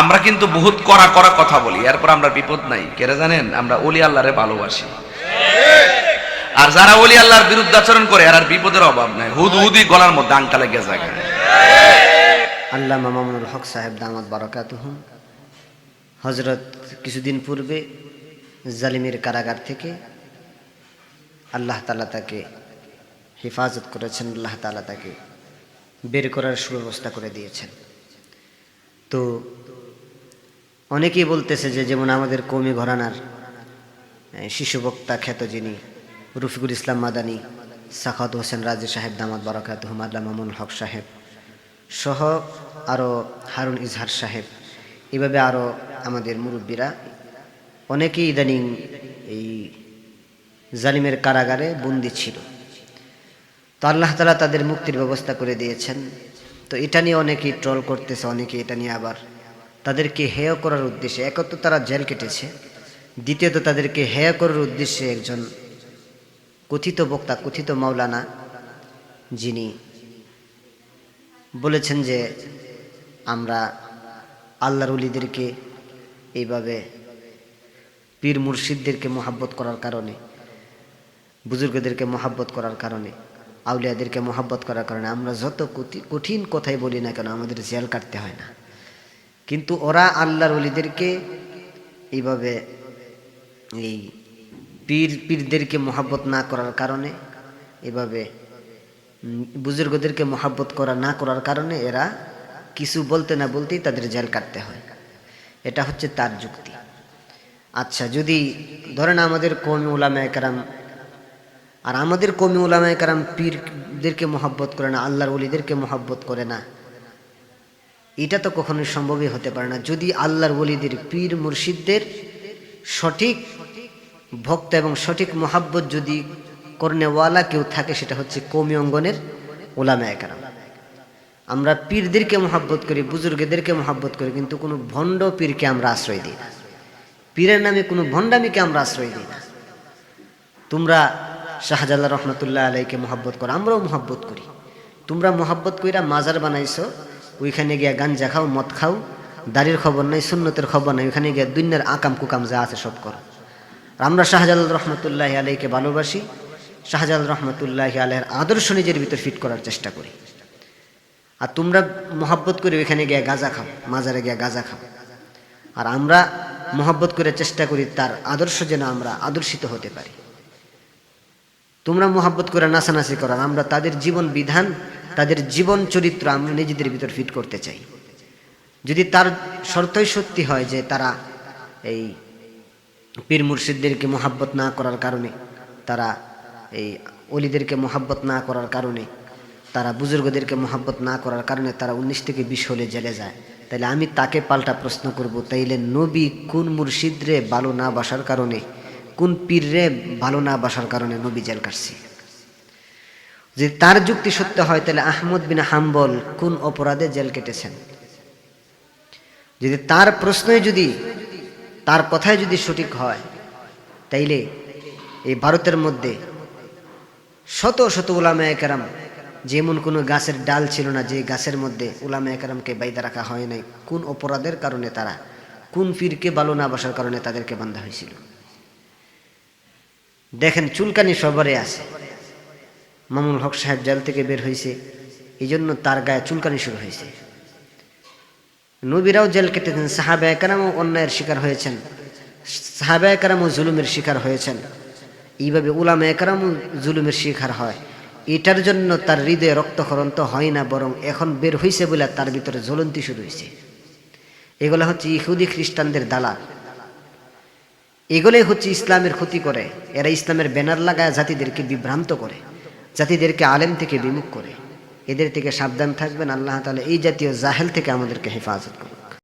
আমরা কিন্তু বহুত করা করা কথা বলি, এরপর আমরা বিপদ নাই। কেরে জানেন? আমরা অলি আল্লাহরে ভালোবাসি। আর যারা অলি আল্লাহর বিরুদ্ধে আচরণ করে আর বিপদের অভাব নাই। হুদ হুদি গলার মধ্যে আঙ্কা লেগে যায়। আল্লাহ মামুনুল হক সাহেব, দামাত বারাকাতুহুম হজরত কিছুদিন পূর্বে জালিমের কারাগার থেকে আল্লাহ তালা তাকে হেফাজত করেছেন, আল্লাহ তালা তাকে বের করার সুব্যবস্থা করে দিয়েছেন। তো অনেকেই বলতেছে যে, যেমন আমাদের কৌমি ঘরানার শিশু বক্তা খ্যাত যিনি, রফিকুল ইসলাম মাদানী সাখাত হোসেন রাজি সাহেব, দামাত বারাকাত আল্লাহ মামুন হক সাহেব সহ আরও হারুন ইজহার সাহেব, এভাবে আরও আমাদের মুরব্বীরা অনেকেই ইদানিং এই জালিমের কারাগারে বন্দি ছিল। তো আল্লাহ তালা তাদের মুক্তির ব্যবস্থা করে দিয়েছেন। তো এটা নিয়ে অনেকেই ট্রল করতেছে, অনেকে এটা নিয়ে আবার তাদেরকে হেয় করার উদ্দেশ্যে একত তারা জেল কেটেছে। দ্বিতীয়ত তাদেরকে হেয় করার উদ্দেশ্যে একজন কথিত বক্তা, কথিত মাওলানা যিনি বলেছেন যে আমরা আল্লাহর উলিদেরকে এইভাবে পীর মুর্শিদদেরকে মোহাব্বত করার কারণে, বুজুর্গদেরকে মোহাব্বত করার কারণে, আউলিয়াদেরকে মোহাব্বত করার কারণে আমরা যত কঠি- কঠিন কথাই বলি না কেন, আমাদের জেল কাটতে হয় না। কিন্তু ওরা আল্লাহর অলিদেরকে এইভাবে এই পীর, পীরদেরকে মোহাব্বত না করার কারণে, এভাবে বুজুর্গদেরকে মোহাব্বত করা না করার কারণে এরা কিছু বলতে না বলতেই তাদের জেল কাটতে হয়। এটা হচ্ছে তার যুক্তি। আচ্ছা যদি ধরেন আমাদের কমি উলামা একরাম আর আমাদের কমি উলামা একরাম পীরদেরকে মোহাব্বত করে না, আল্লাহর ওলিদেরকে মোহাব্বত করে না এটা তো কখনোই সম্ভবই হতে পারে না। যদি আল্লাহর ওলিদের পীর মুর্শিদদের সঠিক ভক্ত এবং সঠিক মোহাব্বত যদি করনেওয়ালা কেউ থাকে, সেটা হচ্ছে কৌমি অঙ্গনের ওলামা একরাম। আমরা পীরদেরকে মহাব্বত করি, বুজুর্গদেরকে মহাব্বত করি, কিন্তু কোনো ভণ্ড পীরকে আমরা আশ্রয় দিই না। পীরের নামে কোনো ভণ্ডামিকে আমরা আশ্রয় দিই না। তোমরা শাহজালাল রহমতুল্লাহ আলাইকে মোহাব্বত করো, আমরাও মহাব্বত করি। তোমরা মোহাব্বত কইরা মাজার বানাইছো ওইখানে গিয়া গাঞ্জা খাও, মদ খাও, দাড়ির খবর নাই, সুন্নতের খবর নাই, ওইখানে গিয়া দুনিয়ার আকাম কুকাম যা আছে সব করো। আমরা শাহজালাল রহমতুল্লাহ আলাইকে ভালোবাসি, শাহজালাল রহমতুল্লাহ আলাইয়ের আদর্শ নিজের ভিতর ফিট করার চেষ্টা করি। আর তোমরা মোহাব্বত করে ওইখানে গিয়া গাঁজা খাও, মাজারে গিয়া গাঁজা খাও। আর আমরা মোহাব্বত করে চেষ্টা করি তার আদর্শ যেন আমরা আদর্শিত হতে পারি। তোমরা মোহাব্বত করে নাচানাচি করার, আমরা তাদের জীবন বিধান তাদের জীবন চরিত্র আমরা নিজেদের ভিতর ফিট করতে চাই। যদি তার শর্তই সত্যি হয় যে তারা এই পীর মুর্শিদদেরকে মোহাব্বত না করার কারণে, তারা এই অলিদেরকে মোহাব্বত না করার কারণে, তারা বুজুর্গদেরকে মোহাব্বত না করার কারণে তারা উনিশ থেকে বিশ হলে জেলে যায়, তাহলে আমি তাকে পাল্টা প্রশ্ন করব, তাইলে নবী কোন মুর্শিদরে ভালো না বাসার কারণে, কোন পীররে ভালো না বাসার কারণে নবী জেল কাটছে যদি তার যুক্তি সত্য হয়, তাহলে আহমদ বিন হাম্বল কোন অপরাধে জেল কেটেছেন? যদি তার প্রশ্নই যদি, তার কথাই যদি সঠিক হয়, তাইলে এই ভারতের মধ্যে শত শত উলামা একরাম যেমন কোনো গাছের ডাল ছিল না, যে গাছের মধ্যে উলামা একরামকে বাইদা রাখা হয় নাই, কোন অপরাধের কারণে তারা, কোন পীরকে ভালো না বাসার কারণে তাদেরকে বান্ধা হয়েছিল? দেখেন চুলকানি সবারে আছে। মামুল হক সাহেব জেল থেকে বের হয়েছে। এই জন্য তার গায়ে চুলকানি শুরু হয়েছে। নবীরাও জেল কেটেছেন সাহাবা একরামও অন্যায়ের শিকার হয়েছেন সাহাবা একরামও জুলুমের শিকার হয়েছেন। এইভাবে উলামা একরামও জুলুমের শিকার হয়। এটার জন্য তার হৃদয়ে রক্তক্ষরণ তো হয় না, বরং এখন বের হয়েছে বলে তার ভিতরে জ্বলন্তি শুরু হয়েছে এগুলো হচ্ছে ইহুদি খ্রিস্টানদের দালাল। এগুলোই হচ্ছে ইসলামের ক্ষতি করে। এরা ইসলামের ব্যানার লাগায় জাতিদেরকে বিভ্রান্ত করে। জাতিদেরকে আলেম থেকে বিমুখ করে। এদের থেকে সাবধান থাকবেন। আল্লাহ তালা এই জাতীয় জাহেল থেকে আমাদেরকে হেফাজত করুন।